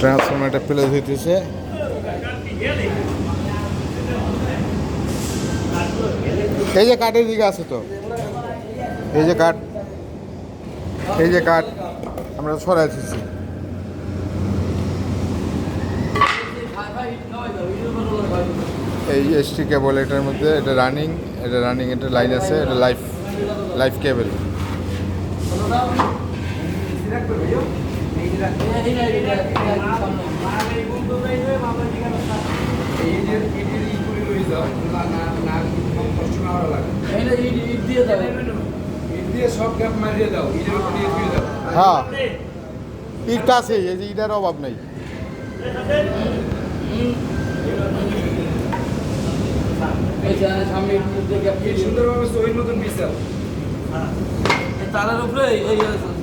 ট্রান্সফরমারটা ফেলে দিতেছে। এই যে কাঠের দিকে আছে তো। এই যে কাঠ। এই যে কাঠ। আমরা সরাই দিচ্ছি। এই এসটি কেবল এটার মধ্যে, এটা রানিং এটা রানিং এটা লাইন আছে, এটা লাইফ লাইফ কেবল হ্যাঁ। ইটটা আছে এই যে ইটার অভাব নাই। সুন্দরভাবে সহির মতন বিছাও তারের উপরে এই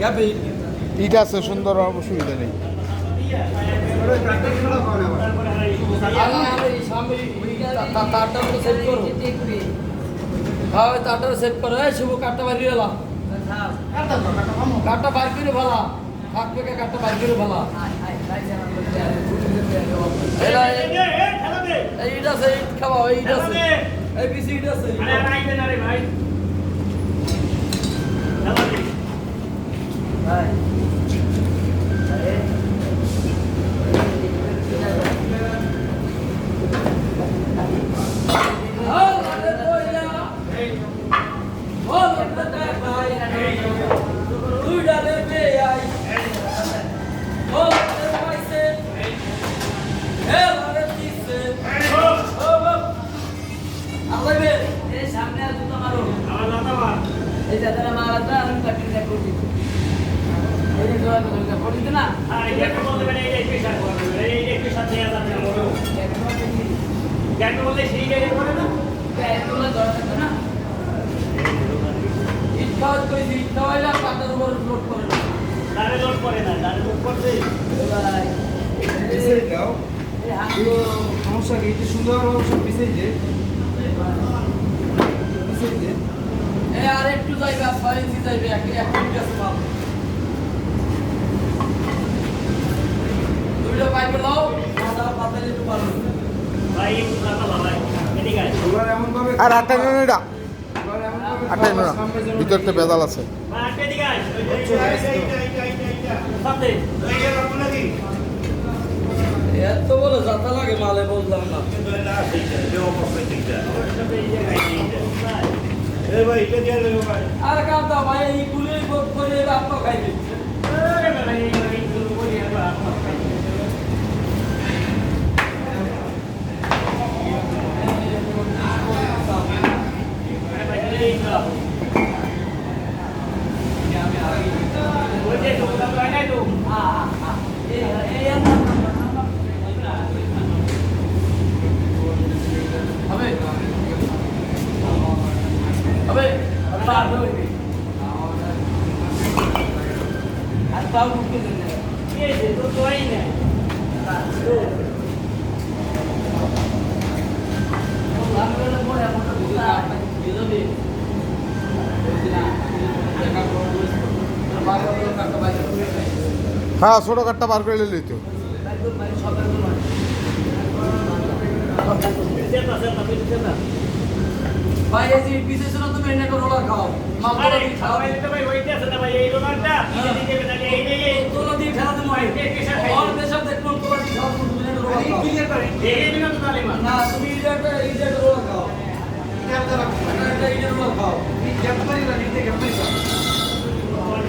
গ্যাপে ইট। আছে সুন্দর অসুবিধা নেই। তারটা সেট করো। হ্যাঁ তারটা সেট করো। এই শুভ কাঠটা বাড়ি এলাম কাঠটা বাইর করে ভালা থাকবে কাঠটা বাইর করে ভালা এইটা আছে ইট খাওয়া এইটা আছে। এই বিসি ইট আছে। ইট খাওয়াইলে কাঠের উপর লোড করে না বিছাই দাও সমস্যা কি? ইট সুন্দরভাবে সব দে এ আর একটু যাইবে আর ছয় ইঞ্চি যাইবে এক এক মিনিট আছে মাল দুইটা পাইপে লাও মাথা পাতালে একটু পারো এবার এমন ভাবে আর আটটা নেন আটটা নেন যেন- ভিতরতে বেদাল আছে। এত বড় যাতা লাগে মালে বললাম না। আর দাও ভাই এই কুলে করে আপনার খাইবে Gracias. হ্যাঁ ছোটো কাঠটা বার করে নিলি তো। ভাই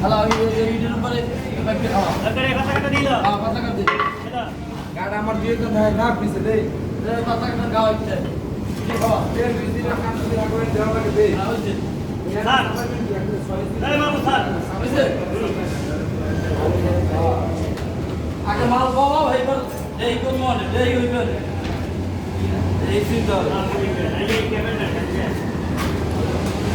হ্যালো এইটার উপরে হ্যাঁ, আমার দিয়ে তো ভাই না পিছে দে। পাঁচ টাকা খাওয়া ইচ্ছে খাওয়া দেড় বিশ দিনের কাজ করে দেওয়া লাগে দে হ্যাঁ, স্যার। স্যার। আগে মাল পাওয়া ভাই এই কোন মনে এই হইবে এই চিন্তা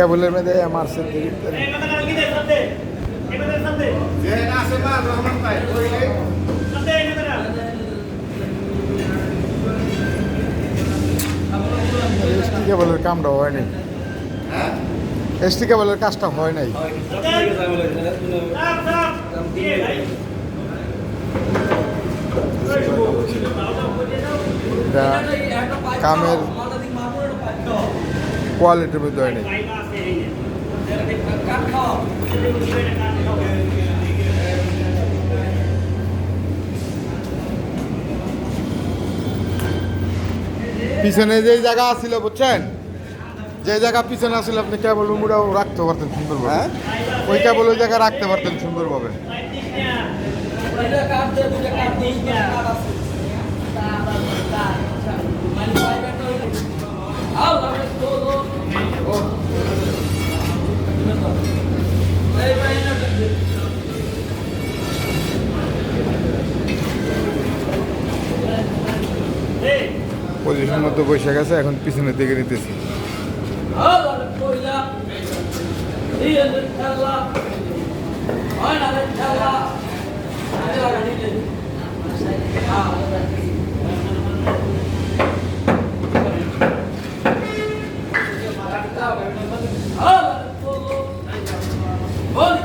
কেবলের মধ্যে মারছে এসটি কেবলের কামটা হয় নাই। এসটি কেবলের কাজটা হয় নাই। কামের কোয়ালিটির মধ্যে হয় নাই। পিছনে যে জায়গা আছিল বুঝছেন? যে জায়গা পিছনে আছিল আপনি কেবল উমুরাও রাখতে পারতেন সুন্দরভাবে। হ্যাঁ? ওই কেবল ওই জায়গায় রাখতে পারতেন সুন্দরভাবে। পজিশন মতো বসে গেছে এখন পিছনের দিকে নিতেছি। মারা না যাবে ভাই এদিকে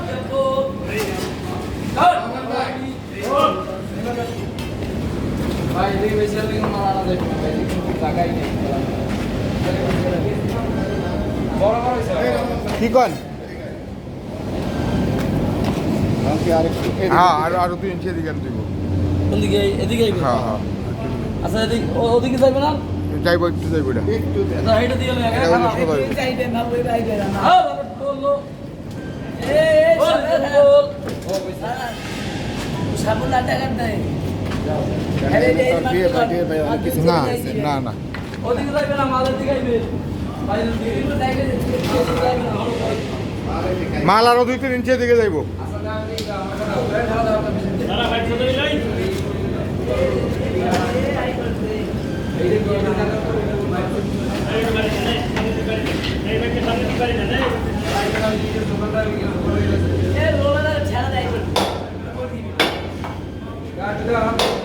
কিন্তু জায়গাই নেই বড় বড় হয়েছে কি কন? হ্যাঁ আরও আরও দুই ইঞ্চি এদিকে দিব ওদিকে এদিকে হ্যাঁ হ্যাঁ। আচ্ছা এদিকে ওদিকে যাইবে না? যাইব একটু যাইব এটা। না এটা দিয়ে আমি এটা হলো সবাই রবট বলল এই বল না না না ওদিকে যাইবে না মালের দিকে আইবে দিকে যাইবে না। মাল আরও দুই তিন ইঞ্চি এদিকে যাইব আসলে আমি আমার খাওয়া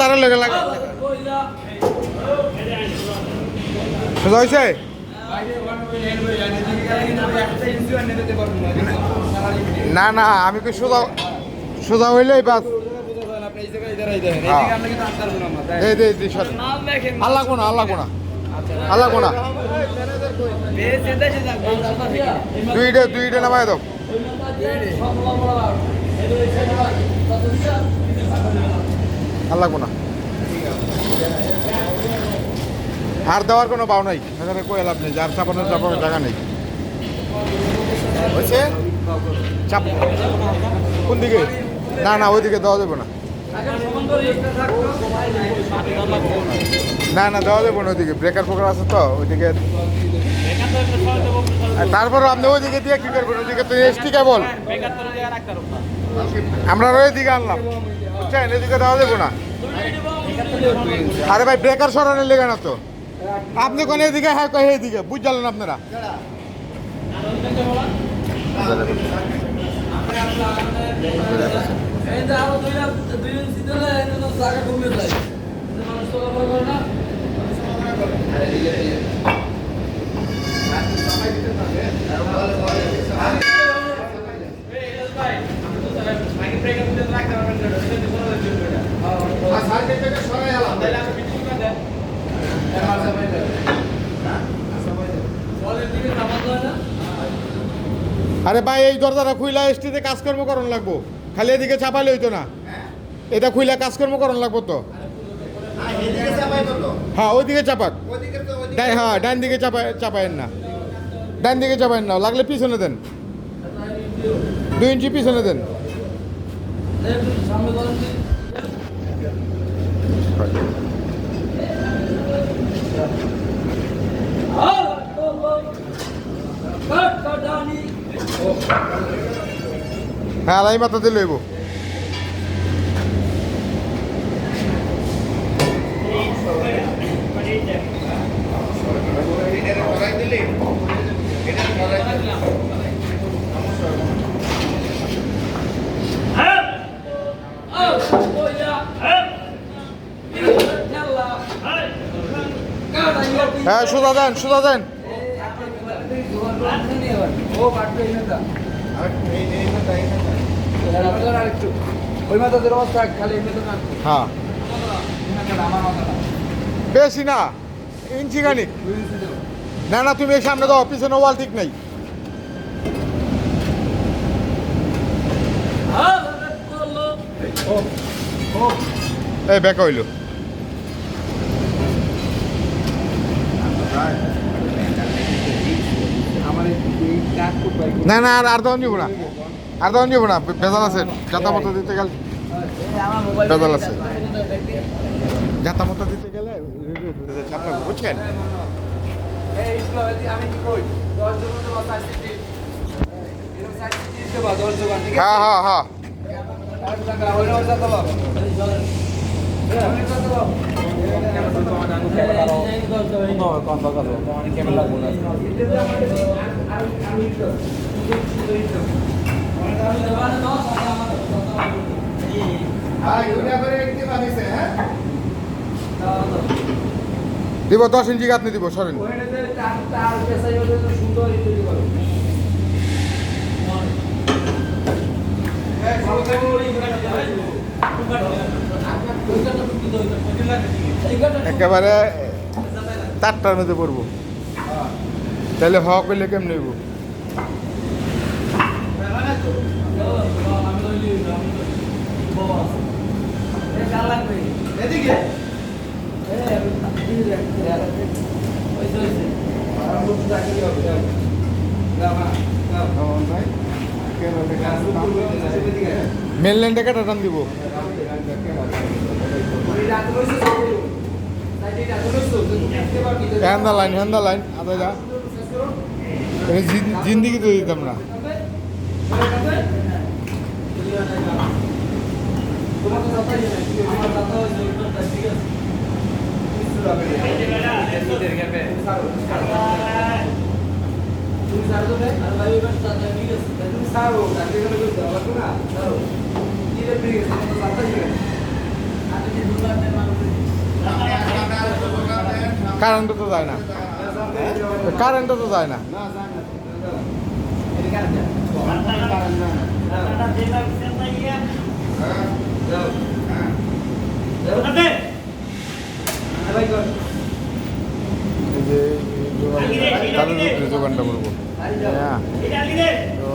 তারের লেগে লাগে সোজা না না, আমি কি সোজা সোজা হইলেই বাস। এই আল্লাহ কোনা কোনা দুইটা দুইটা আল্লাহ কোনা আর দেওয়ার কোনো বাউ নাই। এখানে কই লাভ নেই, যার চাপানোর চাপানোর জায়গা নেই। হয়েছে? চাপ। কোন দিকে? না না, ওইদিকে দেওয়া যাবে না। না না, দেওয়া যাবে না ওইদিকে। ব্রেকার ফোকার আছে তো, ওইদিকে আর তারপরও আপনি ওইদিকে দিয়ে কি করবেন? ওইদিকে তো এসটি কেবল আমরা ওইদিকে আনলাম। বুঝছেন এদিকে দেওয়া যাবে না। আরে ভাই ব্রেকার সরানোর লেগে না তো। আপনি কোন এদিকে হ্যাঁ কই এদিকে বুঝ আপনারা দুই রাত দুই দিন শীত হলে এই জন্য জায়গা কমে যায় মানুষ চলাফেরা করে না জলের দিকে নামাতে হয় না আরে ভাই, এই দরজাটা খুইলা এসটিতে কাজকর্ম করণ লাগবো। খালি এদিকে চাপালে হইতো না। এটা খুইলা কাজকর্ম করণ লাগবো তো। হ্যাঁ ওইদিকে চাপাক। হ্যাঁ ডান দিকে চাপা চাপায়েন না। ডান দিকে চাপায়েন না, লাগলে পিছনে দেন। দুই ইঞ্চি পিছনে দেন। সামনে হ্যাঁ আলাই মাথা দিয়ে লইব হ্যাঁ সুদা দেন সুদা দেন। হ্যাঁ। বেশি না ইঞ্চি খানিক দেবো না না তুমি সামনে দাও পিছনে ওয়াল ঠিক নাই। এই বেকা হইল আমার এই কাঠ করব না না, আর আর তখন না। আর তখন যাব না ভেজাল আছে। যাতা মতো দিতে গেলে বেজাল আছে। যাতা মতো দিতে গেলে বুঝছেন? হ্যাঁ হ্যাঁ হ্যাঁ আর টাকা ওইটা ওটা দেবো দশ ইঞ্চি গাঁথনি দিব সরেন। সুন্দর তৈরি করো একেবারে চারটার মধ্যে পড়ব। তাহলে হ করলে কেমন নেব মেন লাইনটা কেটে টান দিব। হ্যান্দা লাইন হ্যান্দা লাইন আদা যা। জিন্দিগি তো দিতাম না। তুমি সার দেবে আর ভাই এবার যাতাই ঠিক আছে তুমি সারো তাকে গেলে করতে হবে না সারো কি রে ঠিক আছে তোমার যাতাই ঠিক আছে আর যদি দুবার নেই মানুষ কারেন্টও তো যায় না। কারেন্টও তো যায় না। দোকানটা করব হ্যাঁ। তো